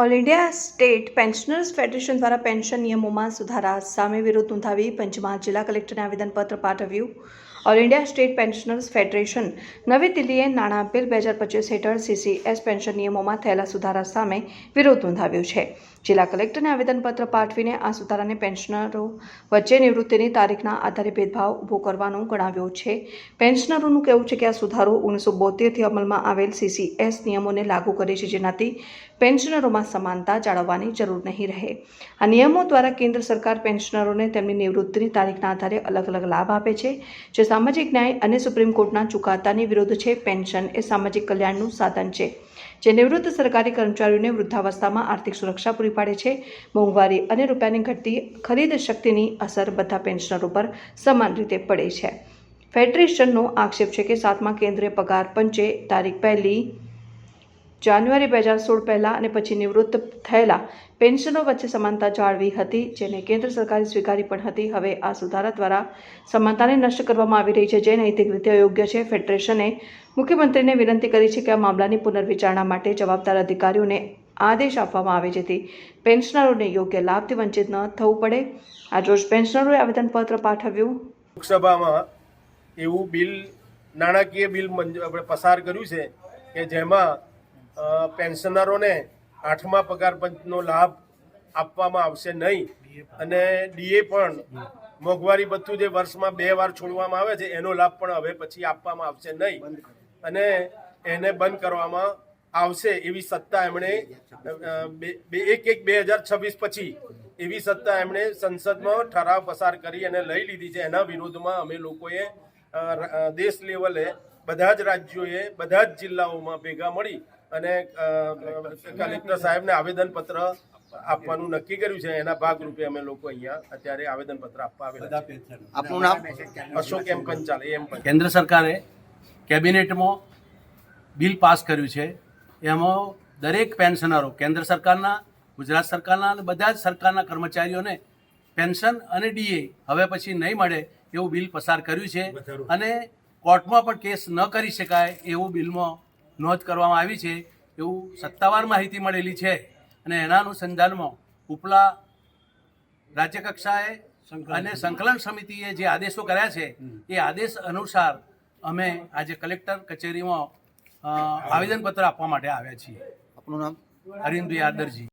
All India state pensioners federation દ્વારા pension નિયમોમાં સુધારા સામે વિરોધ નોંધાવી પંચમહાલ જિલ્લા કલેક્ટરને આવેદનપત્ર પાઠવ્યું. All India state pensioners federation નવી દિલ્હીએ નાણાં બિલ બે હજાર પચીસ હેઠળ સીસીએસ પેન્શન નિયમોમાં થયેલા સુધારા સામે વિરોધ નોંધાવ્યો છે. જિલ્લા કલેક્ટરને આવેદનપત્ર પાઠવીને આ સુધારાને પેન્શનરો વચ્ચે નિવૃત્તિની તારીખના આધારે ભેદભાવ ઊભો કરવાનું ગણાવ્યો છે. પેન્શનરોનું કહેવું છે કે આ સુધારો ઓગણીસો બોતેરથી અમલમાં આવેલ સીસીએસ નિયમોને લાગુ કરે છે, જેનાથી પેન્શનરોમાં સમાનતા જાળવવાની જરૂર નહીં રહે. આ નિયમો દ્વારા કેન્દ્ર સરકાર પેન્શનરોને તેમની નિવૃત્તિની તારીખના આધારે અલગ અલગ લાભ આપે છે, જે સામાજિક ન્યાય અને સુપ્રીમ કોર્ટના ચુકાદાની વિરુદ્ધ છે. પેન્શન એ સામાજિક કલ્યાણનું સાધન છે, જે નિવૃત્ત સરકારી કર્મચારીઓને વૃદ્ધાવસ્થામાં આર્થિક સુરક્ષા પૂરી પાડે છે. મોંઘવારી અને રૂપિયાની ઘટતી ખરીદ શક્તિની અસર બધા પેન્શનરો પર સમાન રીતે પડે છે. ફેડરેશનનો આક્ષેપ છે કે સાતમા કેન્દ્રીય પગાર પંચે તારીખ પહેલી જાન્યુઆરી બે હજાર સોળ પહેલાં અને પછી નિવૃત્ત થયેલા પેન્શનો વચ્ચે સમાનતા જાળવી હતી, જેને કેન્દ્ર સરકારે સ્વીકારી પણ હતી. હવે આ સુધારા દ્વારા સમાનતાને નષ્ટ કરવામાં આવી રહી છે, જે નૈતિક રીતે અયોગ્ય છે. ફેડરેશને મુખ્યમંત્રીને વિનંતી કરી છે કે આ મામલાની પુનર્વિચારણા માટે જવાબદાર અધિકારીઓને આદેશ આપવામાં આવે, જેથી પેન્શનરોને યોગ્ય લાભથી વંચિત ન થવું પડે. આજરોજ પેન્શનરોએ આવેદનપત્ર પાઠવ્યું. લોકસભામાં એવું બિલ, નાણાકીય બિલ આપણે પસાર કર્યું છે કે જેમાં પેન્શનરોને આઠમા પગાર પંચનો લાભ આપવામાં આવશે નહીં. અને ડીએ પણ મોંઘવારી ભથ્થું જે વર્ષમાં બે વાર છોડવામાં આવે છે, એનો લાભ પણ હવે પછી આપવામાં આવશે નહીં. અને એને બંધ કરવામાં આવશે એવી સત્તા એમણે એક એક, બે હજાર છવ્વીસ પછી એવી સત્તા એમણે સંસદમાં ઠરાવ પસાર કરી અને લઈ લીધી છે. એના વિરોધમાં અમે લોકોએ દેશ લેવલે બધા જ રાજ્યોએ બધા જ જિલ્લાઓમાં ભેગા મળી અને કલેક્ટર સાહેબને આવેદનપત્ર આપવાનું નક્કી કર્યું છે. એના ભાગરૂપે અમે લોકો અહીંયા અત્યારે આવેદનપત્ર આપવા આવેલા આપનું નામ? અશોક એમ પંચાલ એમ કેન્દ્ર સરકારે કેબિનેટમાં બિલ પાસ કર્યું છે. એમાં દરેક પેન્શનરો કેન્દ્ર સરકારના ગુજરાત સરકારના અને બધા જ સરકારના કર્મચારીઓને પેન્શન અને ડીએ હવે પછી નહીં મળે એવું બિલ પસાર કર્યું છે. અને કોર્ટમાં પણ કેસ ન કરી શકાય એવું બિલમાં નોંધ કરવામાં આવી છે એવું સત્તાવાર માહિતી મળેલી છે. અને એના અનુસંધાનમાં ઉપલા રાજ્યકક્ષાએ અને સંકલન સમિતિએ જે આદેશો કર્યા છે એ આદેશ અનુસાર અમે આજે કલેક્ટર કચેરીમાં આવેદનપત્ર આપવા માટે આવ્યા છીએ. આપનું નામ? અરવિંદભાઈ આદરજી.